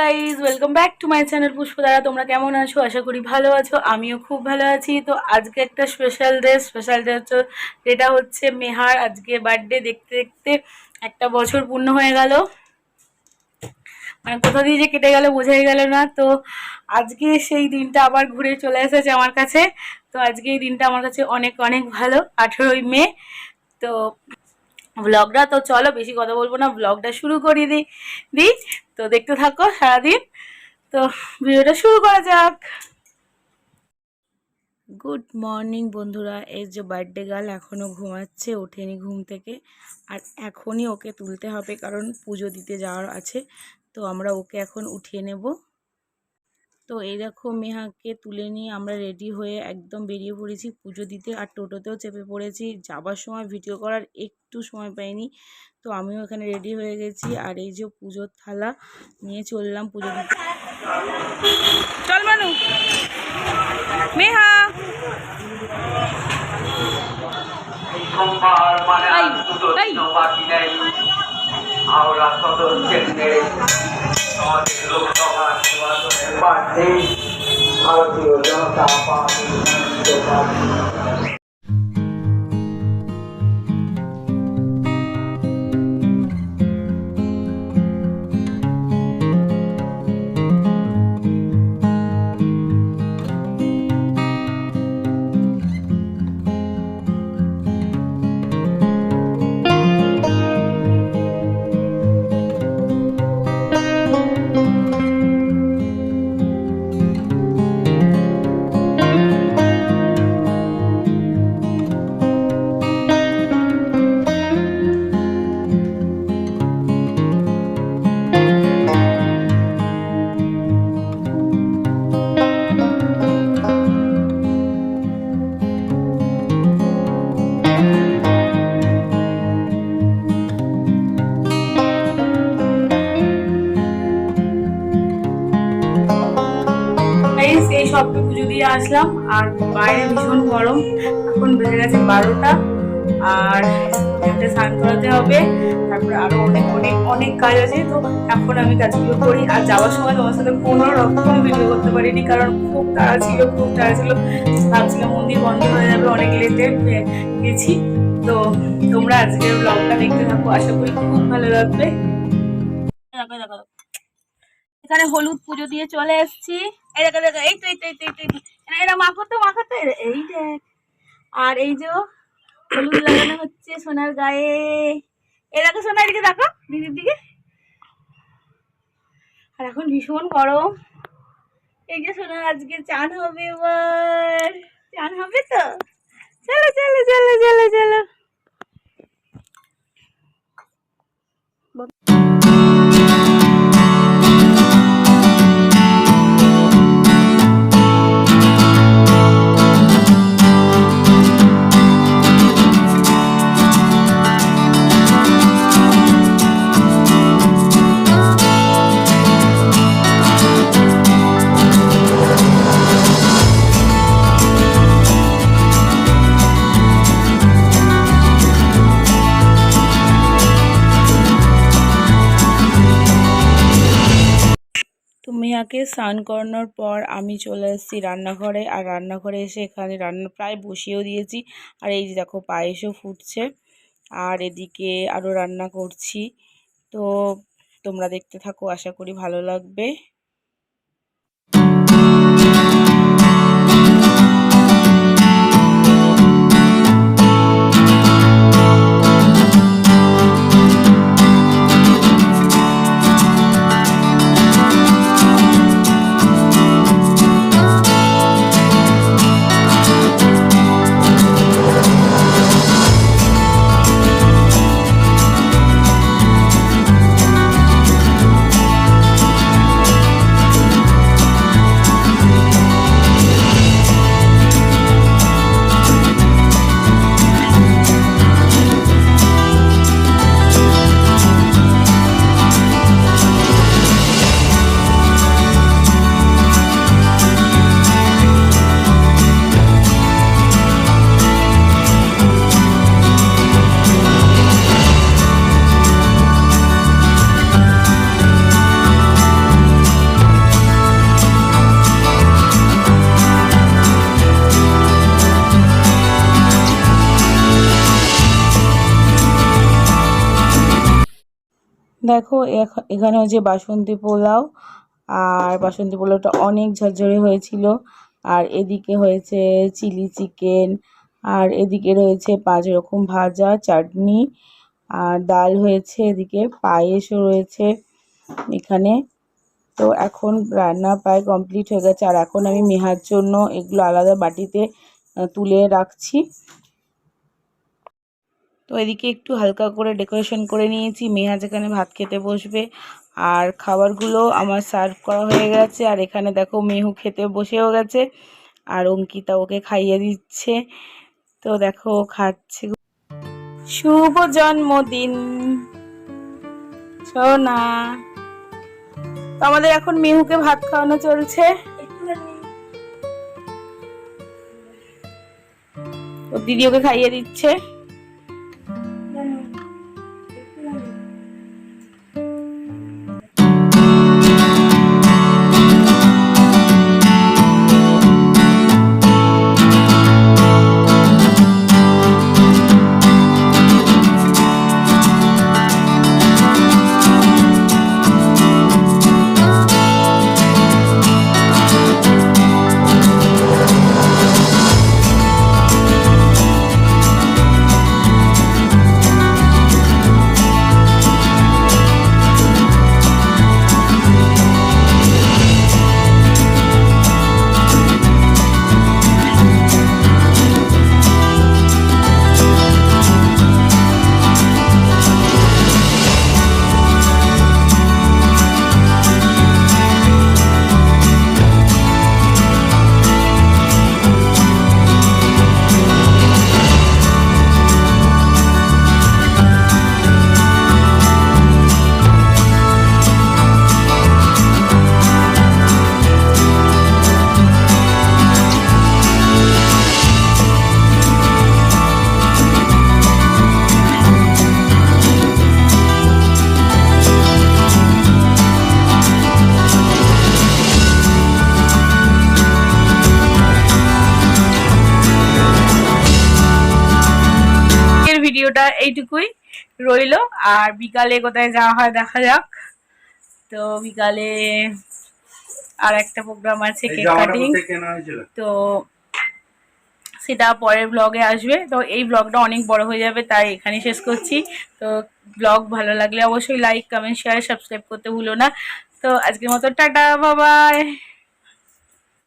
Guys welcome back to my channel পুষ্পদারা তোমরা কেমন আছো? আশা করি ভালো আছো। আমিও খুব ভালো আছি। তো আজকে একটা স্পেশাল ডে স্পেশাল ডে হচ্ছে যেটা হচ্ছে মেহার। আজকে বার্থডে দেখতে দেখতে একটা বছর পূর্ণ হয়ে গেল। মানে কোথা দিয়ে যে কেটে গেল বোঝাই গেল না। তো আজকে সেই দিনটা আবার ঘুরে চলে এসেছে আমার কাছে। তো আজকে এই দিনটা আমার কাছে অনেক অনেক ভালো। আঠেরোই মে। তো ব্লগটা তো চলো, বেশি কথা বলব না ব্লগটা শুরু করিয়ে দিই দিই তো দেখতে থাকো সারাদিন। তো ভিডিওটা শুরু করা যাক। গুড মর্নিং বন্ধুরা, এই যে বার্থডে গার্ল এখনও ঘুমাচ্ছে, ওঠেনি ঘুম থেকে। আর এখনই ওকে তুলতে হবে, কারণ পুজো দিতে যাওয়ার আছে। তো আমরা ওকে এখন উঠিয়ে নেব। তো এই দেখো মেহাকে তুলে নিয়ে আমরা রেডি হয়ে একদম বেরিয়ে পড়েছি পুজো দিতে আর টোটোতেও চেপে পড়েছি। যাবার সময় ভিডিও করার একটু সময় পাইনি, তো আমিও এখানে রেডি হয়ে গেছি। আর এই যে পুজোর থালা নিয়ে চললাম পুজো দিতে। চল মানু। মেহা। মানে দুটো বাকি হাওড়া সদর কেন্দ্রে আমাদের লোকসভা নির্বাচনের প্রার্থী ভারতীয় জনতা পার্টি দিয়ে আসলাম। আর বাইরে ভীষণ গরম। এখন বেজে গেছে বারোটা। আর একটা স্নান করাতে হবে। তারপরে আরও অনেক অনেক অনেক কাজ আছে। তো এখন আমি কাজগুলো করি। আর যাওয়ার সময় তোমার সাথে কোনো রকম ভিডিও করতে পারিনি। কারণ খুব তাড়া ছিল, খুব তাড়া ছিল। ভাবছিলাম মন্দির বন্ধ হয়ে যাবে, অনেক লেটে গেছি। তো তোমরা আজকের ব্লগটা দেখতে থাকো। আশা করি খুব ভালো লাগবে। এখানে হলুদ পুজো দিয়ে চলে এসেছি। এই দেখো দেখো এই তো এই তো এই তো এই তো, এরা মাখো তো মাখো তো এই দেখ। আর এই যে হলুদ লাগানো হচ্ছে সোনার গায়ে। এই দেখো সোনার দিকে দেখো দিদির দিকে। আর এখন ভীষণ গরম। এই যে সোনার আজকে চান হবে এবার। চান হবে তো? চলো চলো চলো চলো চলো। তো স্নান করানোর পর আমি চলে এসেছি রান্নাঘরে। আর রান্নাঘরে এসে এখানে রান্না প্রায় বসিয়েও দিয়েছি। আর এই যে দেখো পায়েসও ফুটছে। আর এদিকে আরও রান্না করছি। তো তোমরা দেখতে থাকো, আশা করি ভালো লাগবে। দেখো, এখ- এখানে হচ্ছে বাসন্তী পোলাও আর বাসন্তী পোলাওটা অনেক ঝরঝরে হয়েছিল। আর এদিকে হয়েছে চিলি চিকেন, আর এদিকে রয়েছে পাঁচ রকম ভাজা, চাটনি, আর ডাল হয়েছে, এদিকে পায়েসও রয়েছে এখানে। তো এখন রান্না প্রায় কমপ্লিট হয়ে গেছে। আর এখন আমি মেহার জন্য এগুলো আলাদা বাটিতে তুলে রাখছি। তো এদিকে একটু হালকা করে ডেকোরেশন করে নিয়েছি। মেহা যেখানে ভাত খেতে বসবে। আর খাবারগুলো আমার সার্ভ করা হয়ে গেছে। আর এখানে দেখো মেহু খেতে বসেও গেছে। আর অঙ্কিতা ওকে খাইয়ে দিচ্ছে। তো দেখো খাচ্ছে। শুভ জন্মদিন। সোনা। তো আমাদের এখন মেহুকে ভাত খাওয়ানো চলছে। দিদি ওকে খাইয়ে দিচ্ছে। ভিডিওটা এইটুকুই রইল। আর বিকালে কোথায় যাওয়া হয় দেখা যাক। তো বিকালে আর একটা প্রোগ্রাম আছে কেক কাটিং তো সেটা পরের ব্লগে আসবে। তো এই ব্লগটা অনেক বড় হয়ে যাবে তাই এখানে শেষ করছি। তো ব্লগ ভালো লাগলে অবশ্যই লাইক কমেন্ট শেয়ার সাবস্ক্রাইব করতে ভুলো না। তো আজকের মতো টাটা বাবাই